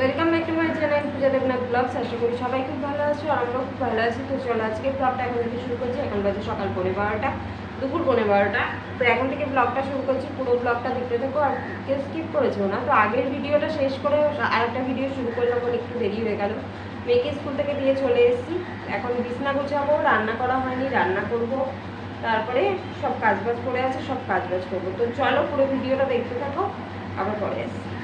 Welcome back to my channel Puja Debnath vlogs, আশা করি সবাই খুব ভালো আছো আর আমরাও খুব ভালো আছি। তো চলো আজকে ব্লগটা এখন থেকে শুরু করছি। এখন বাজে সকাল পনেরো বারোটা, দুপুর পনেরো বারোটা। তো এখন থেকে ব্লগটা শুরু করছি, পুরো ব্লগটা দেখতে থাকো আর কেউ স্কিপ করেছ না। তো আগের ভিডিওটা শেষ করে আরেকটা ভিডিও শুরু করলাম বলে একটু দেরি হয়ে গেল। মেয়েকে স্কুল থেকে দিয়ে চলে এসেছি। এখন বিছনা গোছাবো, রান্না করা হয়নি, রান্না করব। তারপরে সব কাজবাজ করে আছে, সব কাজবাজ করব। তো চলো পুরো ভিডিওটা দেখতে থাকো, আবার পরে আসছি।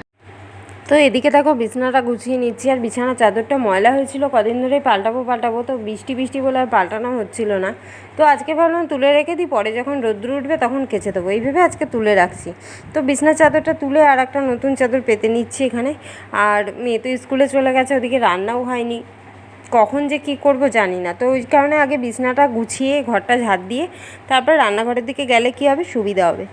তো এদিকে দেখো বিছানাটা গুছিয়ে নিচ্ছি, আর বিছানার চাদরটা ময়লা হয়েছিল, কদিন ধরে পাল্টাবো পাল্টাবো, তো বৃষ্টি বৃষ্টি বলে আর পাল্টানো হচ্ছিল না। তো আজকে ভাবলাম তুলে রেখে দিই, পরে যখন রোদ্র উঠবে তখন কেচে দেবো। এইভাবে আজকে তুলে রাখছি। তো বিছানার চাদরটা তুলে আর একটা নতুন চাদর পেতে নিচ্ছি এখানে। আর মেয়ে তো স্কুলে চলে গেছে, ওদিকে রান্নাও হয়নি। কখন যে কি করব জানি না। তো ওই কারণে আগে বিছনাটা গুছিয়ে, ঘরটা ঝাড় দিয়ে, তারপর রান্নাঘরের দিকে গেলে কি হবে? সুবিধা হবে।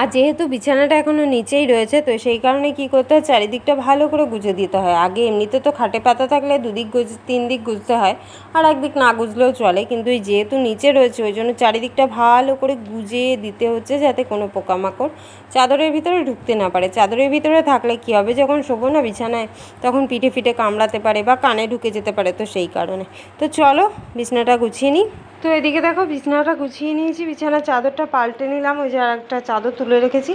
আর যেহেতু বিছানাটা এখনও নিচেই রয়েছে, তো সেই কারণে কি করতে হয়, চারিদিকটা ভালো করে গুজে দিতে হয়। আগে এমনিতে তো খাটে পাতা থাকলে দুদিক গুজ তিন দিক গুজতে হয়, আর একদিক না গুজলেও চলে। কিন্তু এই যেহেতু নিচে রয়েছে, ওই জন্য চারিদিকটা ভালো করে গুজে দিতে হচ্ছে যাতে কোনো পোকামাকড় চাদরের ভিতরে ঢুকতে না পারে। চাদরের ভিতরে থাকলে কি হবে, যখন শোবো না বিছানায়, তখন পিঠে ফিটে কামড়াতে পারে বা কানে ঢুকে যেতে পারে তো সেই কারণে। তো চলো, বিছানাটা গুছিয়ে নিই। তো এদিকে দেখো বিছানাটা গুছিয়ে নিয়েছি, বিছানার চাদরটা পাল্টে নিলাম, ওই যে আর একটা চাদর তুলে রেখেছি,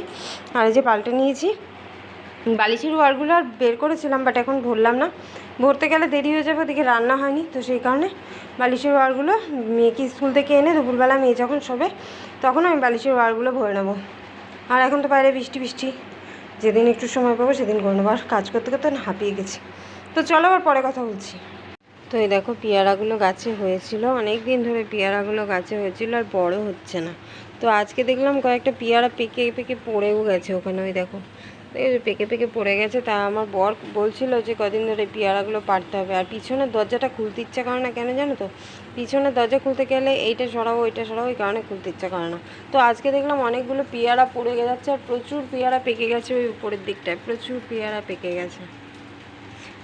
আর এই যে পাল্টে নিয়েছি। বালিশের ওয়ারগুলো আর বের করেছিলাম বাট এখন ভরলাম না। ভরতে গেলে দেরি হয়ে যাবে, ওদিকে রান্না হয়নি, তো সেই কারণে বালিশের ওয়ারগুলো মেয়েকে স্কুল থেকে এনে দুপুরবেলা মেয়ে যখন শোবে, তখন আমি বালিশের ওয়ারগুলো ভরে নেব। আর এখন তো বাইরে বৃষ্টি বৃষ্টি। যেদিন একটু সময় পাবো, সেদিন করে নেব, আর কাজ করতে করতে হাঁপিয়ে গেছি। তো চলো আবার পরে কথা বলছি। তো এই দেখো পেয়ারাগুলো গাছে হয়েছিল। অনেক দিন ধরে পেয়ারাগুলো গাছে হয়েছিল আর বড় হচ্ছে না। তো আজকে দেখলাম কয়েকটা পেয়ারা পেকে পেকে পড়েও গেছে ওখানে, ওই দেখো। এই যে পেকে পেকে পড়ে গেছে, তা আমার বর বলছিল যে কদিন ধরে পেয়ারাগুলো পারতে হবে। আর পিছনের দরজাটা খুলতে ইচ্ছা করে না কেন জানো তো? পিছনের দরজা খুলতে গেলে এইটা সরাবো ওইটা সরাবো ওই কারণে খুলতে ইচ্ছা করে না। তো আজকে দেখলাম অনেকগুলো পেয়ারা পড়ে যাচ্ছে আর প্রচুর পেয়ারা পেকে গেছে ওই উপরের দিকটায়, প্রচুর পেয়ারা পেকে গেছে।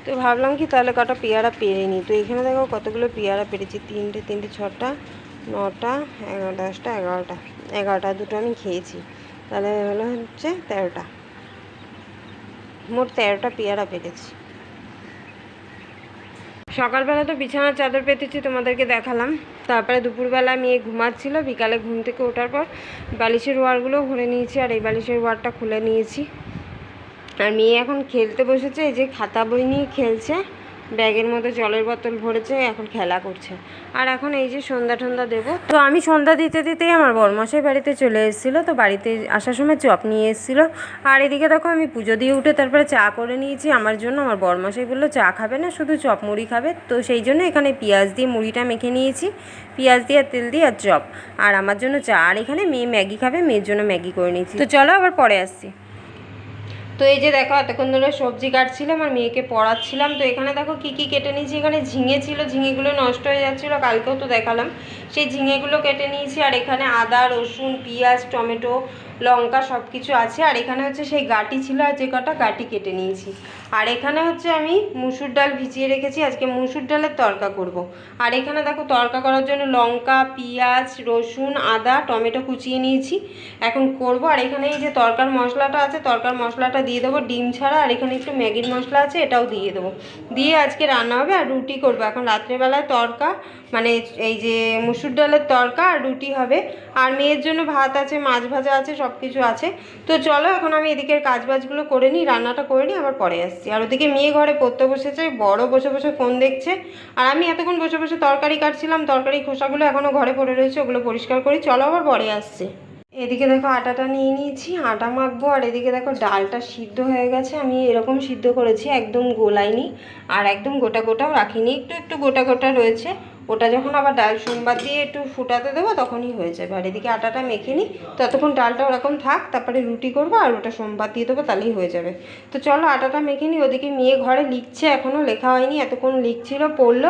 তো ভাবলাম কি তাহলে কটা পেয়ারা পেরে নিই। তো এখানে দেখো কতগুলো পেয়ারা পেরেছি। তিনটে তিনটে, ছটা, নটা, এগারো, দশটা, এগারোটা। এগারোটা, দুটো আমি খেয়েছি। তাহলে হলো হচ্ছে তেরোটা। মোট তেরোটা পেয়ারা পেরেছি। সকালবেলা তো বিছানার চাদর পেতেছি, তোমাদেরকে দেখালাম। তারপরে দুপুরবেলা মেয়ে ঘুমাচ্ছিল, বিকালে ঘুম থেকে ওঠার পর বালিশের ওয়ারগুলো ভরে নিয়েছি আর এই বালিশের ওয়ারটা খুলে নিয়েছি। আর মেয়ে এখন খেলতে বসেছে, এই যে খাতা বই নিয়ে খেলছে, ব্যাগের মধ্যে জলের বোতল ভরেছে, এখন খেলা করছে। আর এখন এই যে সন্ধ্যা টন্ধা দেবো। তো আমি সন্ধ্যা দিতে দিতেই আমার বরমশাই বাড়িতে চলে এসেছিল, তো বাড়িতে আসার সময় চপ নিয়ে এসেছিল। আর এদিকে দেখো আমি পুজো দিয়ে উঠে তারপরে চা করে নিয়েছি, আমার জন্য। আমার বরমশাই বলল, চা খাবে না, শুধু চপ মুড়ি খাবে। তো সেই জন্য এখানে পেঁয়াজ দিয়ে মুড়িটা মেখে নিয়েছি, পেঁয়াজ দিয়ে আর তেল দিয়ে আর চপ। আর আমার জন্য চা, আর এখানে মেয়ে ম্যাগি খাবে, মেয়ের জন্য ম্যাগি করে নিয়েছি। তো চলো আবার পরে আসছি। তো এই যে দেখো, এতক্ষণ ধরে সবজি কাটছিলাম আর মেয়েকে পড়াচ্ছিলাম। তো এখানে দেখো কি কি কেটে নিয়েছি? এখানে ঝিঙে ছিল, ঝিঙেগুলো নষ্ট হয়ে যাচ্ছিল, কালকেও তো দেখালাম। সেই ঝিঙেগুলো কেটে নিয়েছি আর এখানে আদা, রসুন, পেঁয়াজ, টমেটো, লঙ্কা সব কিছু আছে। আর এখানে হচ্ছে সেই গাটি ছিল আর যে কটা গাটি কেটে নিয়েছি। আর এখানে হচ্ছে আমি মুসুর ডাল ভিজিয়ে রেখেছি, আজকে মুসুর ডালের তরকা করব। আর এখানে দেখো তরকা করার জন্য লঙ্কা, পেঁয়াজ, রসুন, আদা, টমেটো কুচিয়ে নিয়েছি। এখন করব, আর এখানে এই যে তরকার মশলাটা আছে, তরকার মশলাটা দিয়ে দেবো ডিম ছাড়া, আর এখানে একটু ম্যাগির মশলা আছে, এটাও দিয়ে দেবো। দিয়ে আজকে রান্না হবে আর রুটি করব। এখন রাত্রেবেলায় তরকা মানে এই যে মুসুর ডালের তরকা আর রুটি হবে। আর মেয়ের জন্য ভাত আছে, মাছ ভাজা আছে সব কিছু আছে। তো চলো এখন আমি এদিকের কাজবাজগুলো করে নিই, রান্নাটা করে নিই, আবার পরে আসছি। আর ওদিকে মেয়ে ঘরে পড়তে বসেছে, বড় বসে বসে ফোন দেখছে। আর আমি এতক্ষণ বসে বসে তরকারি কাটছিলাম, তরকারি খোসাগুলো এখনও ঘরে পড়ে রয়েছে, ওগুলো পরিষ্কার করি। চলো আবার পরে আসছে। এদিকে দেখো আটাটা নিয়ে নিয়েছি, আটা মাখবো, আর এদিকে দেখো ডালটা সিদ্ধ হয়ে গেছে। আমি এরকম সিদ্ধ করেছি, একদম গোলাইনি, আর একদম গোটা গোটাও রাখিনি। একটু একটু গোটা গোটা রয়েছে। ওটা যখন আবার ডাল সোমবার দিয়ে একটু ফুটাতে দেবো, তখনই হয়ে যাবে। আর এদিকে আটাটা মেখে নিই, ততক্ষণ ডালটা ওরকম থাক, তারপরে রুটি করব আর ওটা সোমবার দিয়ে দেবো, তাহলেই হয়ে যাবে। তো চলো আটাটা মেখে নিই, ওদিকে মেয়ে ঘরে লিখছে এখনও লেখা হয়নি, এতক্ষণ লিখছিল, পড়ল।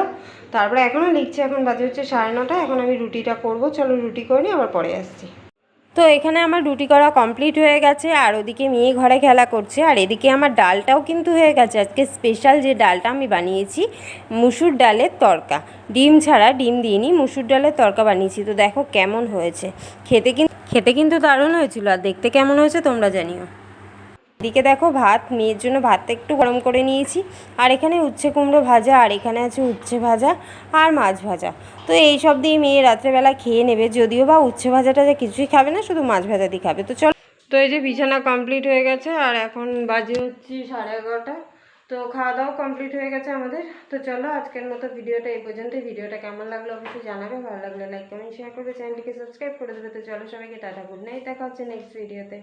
তারপরে এখনও লিখছে, এখন বাজে হচ্ছে সাড়ে নটা, এখন আমি রুটিটা করব, চলো রুটি করে নিই, আবার পরে আসছি। তো এখানে আমার রুটি করা কমপ্লিট হয়ে গেছে, আর ওদিকে মেয়ে ঘরে খেলা করছে, আর এদিকে আমার ডালটাও কিন্তু হয়ে গেছে। আজকে স্পেশাল যে ডালটা আমি বানিয়েছি, মুসুর ডালের তরকা। ডিম ছাড়া ডিম দিইনি, মুসুর ডালের তরকা বানিয়েছি। তো দেখো কেমন হয়েছে। খেতে কিন্তু খেতে কিন্তু দারুণ হয়েছিল, আর দেখতে কেমন হয়েছে তোমরা জানিও। এদিকে দেখো ভাত, মেয়ের জন্য ভাতটা একটু গরম করে নিয়েছি। আর এখানে উচ্ছে কুমড়ো ভাজা, আর এখানে আছে উচ্ছে ভাজা আর মাছ ভাজা। তো এই সব দিয়ে মেয়ে রাত্রেবেলা খেয়ে নেবে, যদিও বা উচ্ছে ভাজাটা যে কিছুই খাবে না, শুধু মাছ ভাজা দিয়ে খাবে। তো চলো। তো এই যে বিছানা কমপ্লিট হয়ে গেছে, আর এখন বাজে হচ্ছে সাড়ে এগারোটা। তো খাওয়া দাওয়া কমপ্লিট হয়ে গেছে আমাদের। তো চলো আজকের মতো ভিডিওটা এই পর্যন্ত। ভিডিওটা কেমন লাগল অবশ্যই জানাবে। ভালো লাগলে লাইক কমেন্ট শেয়ার করবে। চ্যানেলটিকে সাবস্ক্রাইব করে দেবে। তো চলো সবাইকে টাটা গুড নাইট দেখা হচ্ছে নেক্সট ভিডিওতে